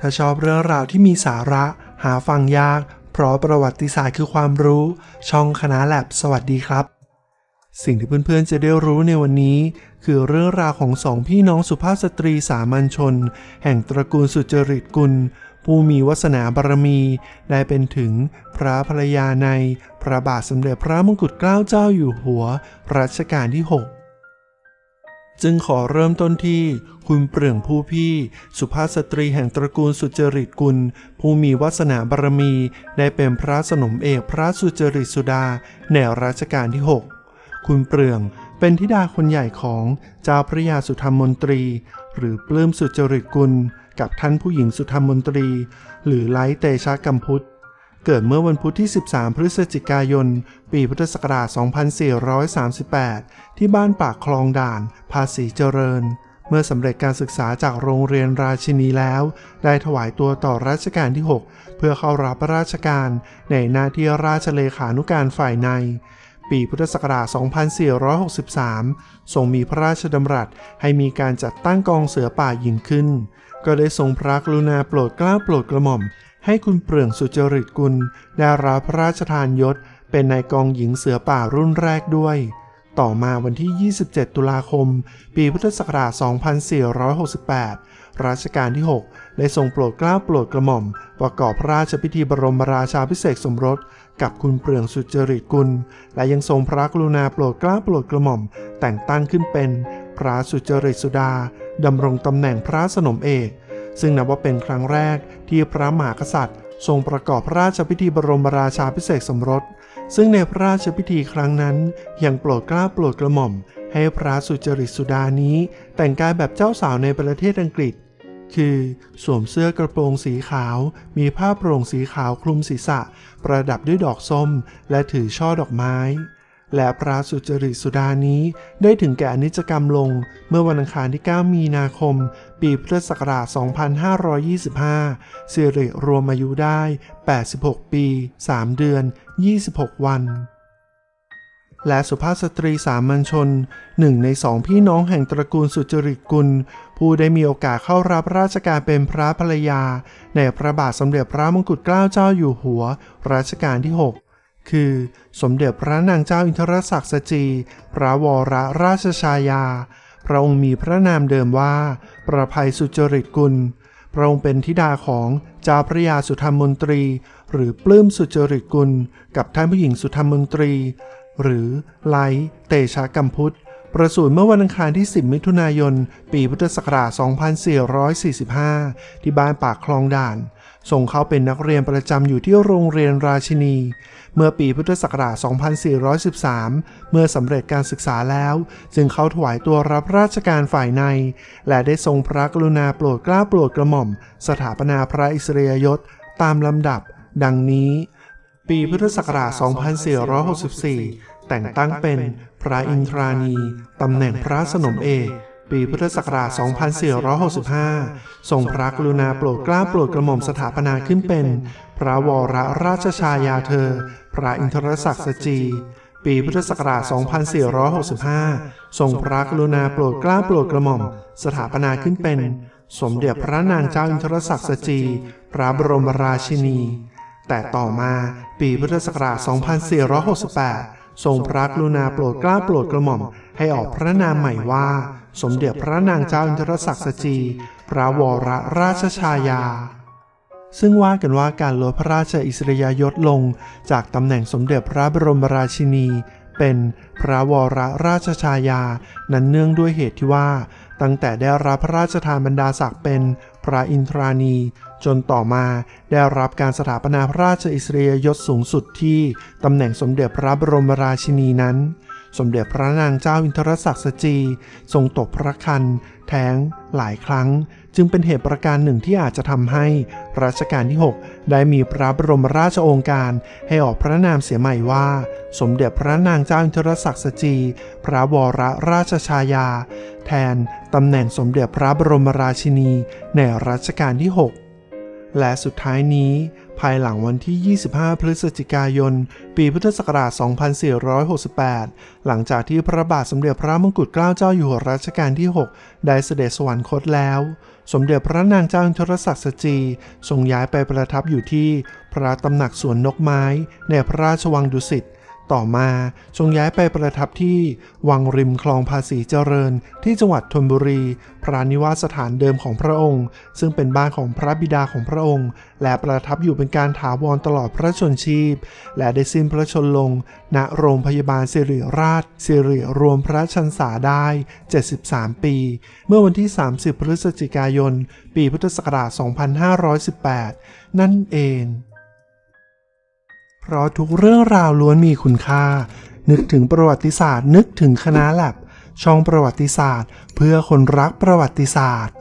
ถ้าชอบเรื่องราวที่มีสาระ หาฟังยาก เพราะประวัติศาสตร์คือความรู้ ช่องคณะแลบสวัสดีครับ สิ่งที่เพื่อนๆจะได้รู้ในวันนี้ คือเรื่องราวของสองพี่น้องสุภาพสตรีสามัญชน แห่งตระกูลสุจริตกุล ผู้มีวาสนาบารมี ได้เป็นถึงพระภรรยาใน พระบาทสมเด็จพระมงกุฎเกล้าเจ้าอยู่หัว รัชกาลที่ 6 จึงขอเริ่มต้นที่คุณเปลืองผู้พี่ สุภาพสตรีแห่งตระกูลสุจริตกุล ผู้มีวาสนาบารมี ได้เป็นพระสนมเอกพระสุจริตสุดาในรัชกาลที่ 6 คุณเปลืองเป็นธิดาคนใหญ่ของเจ้าพระยาสุธรรมมนตรี หรือปลื้มสุจริตกุล กับท่านผู้หญิงสุธรรมมนตรี หรือไลเตชะกัมพุทธ เกิดเมื่อวันพุธที่ 13 พฤศจิกายน ปีพุทธศักราช 2438 ที่บ้านปากคลองด่าน ภาษีเจริญ เมื่อสำเร็จการศึกษาจากโรงเรียนราชินีแล้ว ได้ถวายตัวต่อรัชกาลที่ 6 เพื่อเข้ารับราชการในหน้าที่ราชเลขานุการฝ่ายใน ปีพุทธศักราช 2463 ทรงมีพระราชดำรัสให้มีการจัดตั้งกองเสือป่าหญิงขึ้น ก็ได้ทรงพระกรุณาโปรดเกล้าโปรดกระหม่อม ให้คุณเปลืองสุจริตกุลได้รับพระราชทานยศ เป็นนายกองหญิงเสือป่ารุ่นแรกด้วย ต่อมาวันที่ 27 ตุลาคม ปีพุทธศักราช 2468 รัชกาลที่ 6 ได้ทรงโปรดเกล้าโปรดกระหม่อม ประกอบพระราชพิธีบรมราชาภิเศษสมรส กับคุณเปลืองสุจริตกุล และยังทรงพระกรุณาโปรดเกล้าโปรดกระหม่อม แต่งตั้งขึ้นเป็น พระสุจริตสุดาดำรงตำแหน่งพระสนมเอก ซึ่งนับว่าเป็นครั้งแรกที่พระมหากษัตริย์ ทรงประกอบพระราชพิธีบรมราชาภิเศษสมรส ซึ่งในพระราชพิธีครั้งนั้น ยังโปรดกล้าโปรดกระหม่อม ให้พระสุจริตสุดานี้ แต่งกายแบบเจ้าสาวในประเทศอังกฤษ คือสวมเสื้อกระโปรงสีขาว มีผ้าโปร่งสีขาวคลุมศีรษะ ประดับด้วยดอกส้ม และถือช่อดอกไม้ และพระสุจริตสุดานี้ได้ถึงแก่อนิจกรรมลง เมื่อวันอังคารที่ 9 มีนาคม ปีพุทธศักราช 2525 สิริรวมอายุได้ 86 ปี 3 เดือน 26 วัน และสุภาพสตรีสามัญชนหนึ่งในสองพี่น้องแห่งตระกูลสุจริตกุล ผู้ได้มีโอกาสเข้ารับราชการเป็นพระภรรยา ในพระบาทสมเด็จพระมงกุฎเกล้าเจ้าอยู่หัวรัชกาลที่ 6 คือสมเด็จพระนางเจ้าอินทรศักดิ์สจี พระวรราชชายา พระองค์มีพระนามเดิมว่า ประภัยสุจริตกุล พระองค์เป็นธิดาของเจ้าพระยาสุธรรมมนตรี หรือปลื้มสุจริตกุล กับท่านผู้หญิงสุธรรมมนตรี หรือไลเตชะกัมพุทธ ประสูติเมื่อวันอังคารที่ 10 มิถุนายน ปีพุทธศักราช 2445 ที่บ้านปากคลองด่าน ส่งเขาเป็นนักเรียนประจำอยู่ที่โรงเรียนราชินี เมื่อปีพุทธศักราช 2413 เมื่อสำเร็จการศึกษาแล้ว จึงเข้าถวายตัวรับราชการฝ่ายใน และได้ทรงพระกรุณาโปรดเกล้าโปรดกระหม่อม สถาปนาพระอิสริยยศตามลำดับ ดังนี้ ปีพุทธศักราช 2464 แต่งตั้งเป็นพระอินทรานีตำแหน่งพระสนมเอก ปีพุทธศักราช 2465 ทรงพระกรุณาโปรดเกล้าโปรดกระหม่อมสถาปนาขึ้นเป็น พระวรราชชายาเธอ พระอินทรศักดิ์สจีปีพุทธศักราช 2465 ทรงพระกรุณาโปรดเกล้าโปรดกระหม่อม สถาปนาขึ้นเป็น สมเด็จพระนางเจ้าอินทรศักดิ์สจี พระบรมราชินี แต่ต่อมาปีพุทธศักราช 2468 ทรงพระกรุณาโปรดเกล้าโปรดกระหม่อมให้ออกพระนามใหม่ว่า สมเด็จพระนางเจ้าอินทรศักดิ์สจีพระวรราชชายา ซึ่งว่ากันว่าการลดพระราชอิสริยยศลง จากตำแหน่งสมเด็จพระบรมราชินี เป็นพระวรราชชายา นั้นเนื่องด้วยเหตุที่ว่า ตั้งแต่ได้รับพระราชทานบรรดาศักดิ์เป็นพระอินทรานี จนต่อมาได้รับการสถาปนาพระราชอิสริยยศสูงสุดที่ตำแหน่งสมเด็จพระบรมราชินีนั้น สมเด็จพระนางเจ้าอินทรศักดิ์สจี ทรงตกพระคันแท้งหลายครั้ง จึงเป็นเหตุประการหนึ่งที่อาจจะทำให้รัชกาลที่ 6 ได้มีพระบรมราชโองการให้ออกพระนามเสียใหม่ว่า สมเด็จพระนางเจ้าอินทรศักดิ์สจี พระวรราชชายา แทนตำแหน่งสมเด็จพระบรมราชินีในรัชกาลที่ 6 และสุดท้ายนี้ ภายหลังวันที่ 25 พฤศจิกายน ปีพุทธศักราช 2468 หลังจากที่พระบาทสมเด็จพระมงกุฎเกล้าเจ้าอยู่หัวรัชกาลที่ 6 ได้เสด็จสวรรคตแล้ว สมเด็จพระนางเจ้าอินทรศักดิ์สจีทรงย้ายไปประทับอยู่ที่ พระตำหนักสวนนกไม้ ในพระราชวังดุสิต ต่อมาทรงย้ายไปประทับที่วังริมคลองภาษีเจริญ ที่จังหวัดธนบุรี พระนิวาสถานเดิมของพระองค์ ซึ่งเป็นบ้านของพระบิดาของพระองค์ และประทับอยู่เป็นการถาวรตลอดพระชนชีพ และได้สิ้นพระชนลง ณโรงพยาบาลสิริราชสิริรวมพระชันษาได้ 73 ปี เมื่อวันที่ 30 พฤศจิกายน ปีพุทธศักราช 2518 นั่นเอง เพราะทุกเรื่องราวล้วนมีคุณค่า นึกถึงประวัติศาสตร์ นึกถึงคณะแลบช่องประวัติศาสตร์ เพื่อคนรักประวัติศาสตร์